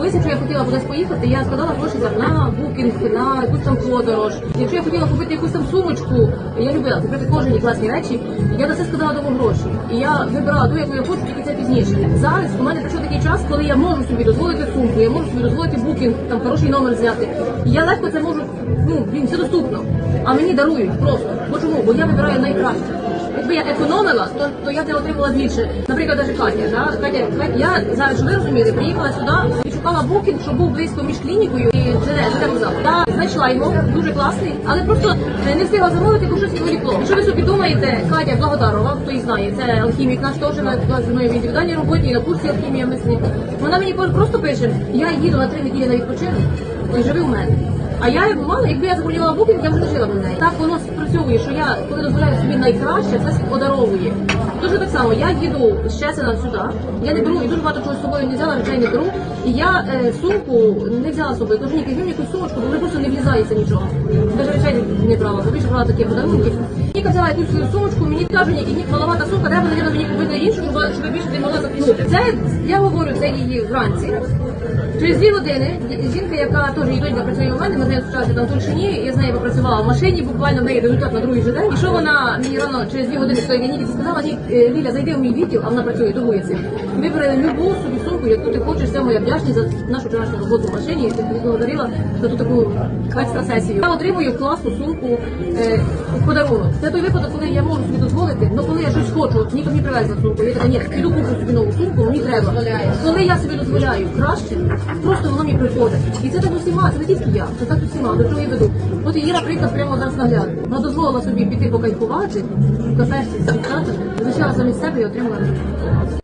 колись, якщо я хотіла кудись поїхати, я складала гроші там, на букінг, на якусь там подорож. Якщо я хотіла купити якусь там сумочку, я любила купити кожені класні речі, я на це складала довго гроші. І я вибирала ту, яку я хочу, тільки це пізніше. Зараз у мене прийшов такий час, коли я можу собі дозволити сумку, я можу собі дозволити букінг, там хороший номер взяти. І я легко це можу, ну, блін, все доступно. А мені дарують просто. Бо чому? Бо я вибираю найкраще. Якби я економила, то, то я б отримала більше. Наприклад, навіть Катя. Да? Катя, Катя, я зараз, ви розуміли, приїхала сюди і шукала букінг, щоб був близько між клінікою і ЖД. Я знайшла його, дуже класний, але просто е, не встигла замовити, бо щось відволікло. Якщо ви собі думаєте, Катя Благодарова, хто її знає, це алхімік наш теж на зі в індивідуальній роботі і на курсі алхімія мислення. Вона мені просто пише, я їду на три неділі на відпочинок і живи у мене. А я як мала, якби я заболіла букінг, я вже жила б неї. Так воно спрацьовує, що я коли дозволяю собі найкраще, це подаровує. Дуже так само, я їду з Чесина сюди, я не беру і дуже багато чого з собою не взяла, речей не беру. І я е, сумку не взяла з собою. Кажу, ні, візьмі якусь сумочку, бо вже просто не влізається нічого. Навіть речей не брала, бо більше брала такі подарунки. Ніка взяла якусь сумочку, мені кажуть, ні, ні, маловата сумка, треба, навіть, мені купити іншу, щоб, більше не могла закинути. Це я говорю, це її вранці. Через дві години жінка, яка теж їдонька працює у мене, ми з нею зустрічалися там в Тульчині, я з нею попрацювала в машині, буквально в неї результат на другий же день. І що вона мені рано через дві години стоїть Нікі сказала, е, Ліля, зайди в мій відділ, а вона працює, торгує цим. Вибери любу собі сумку, яку ти хочеш, це моя вдячність за нашу вчорашню роботу в машині, і ти благодарила за ту таку екстра сесію. Я отримую класну сумку е, в подарунок. Це той випадок, коли я можу собі дозволити, але коли я щось хочу, Ніка мені привезла сумку, я така, ні, піду куплю собі нову сумку, треба. Коли я собі дозволяю краще, просто воно мені приходить. І це так усіма, це не тільки я, це так усіма, до чого я веду. От Іра приклад прямо зараз наглядно. Вона дозволила собі піти покайфувати в кафешці з дівчатами, залишила замість себе і отримала результат.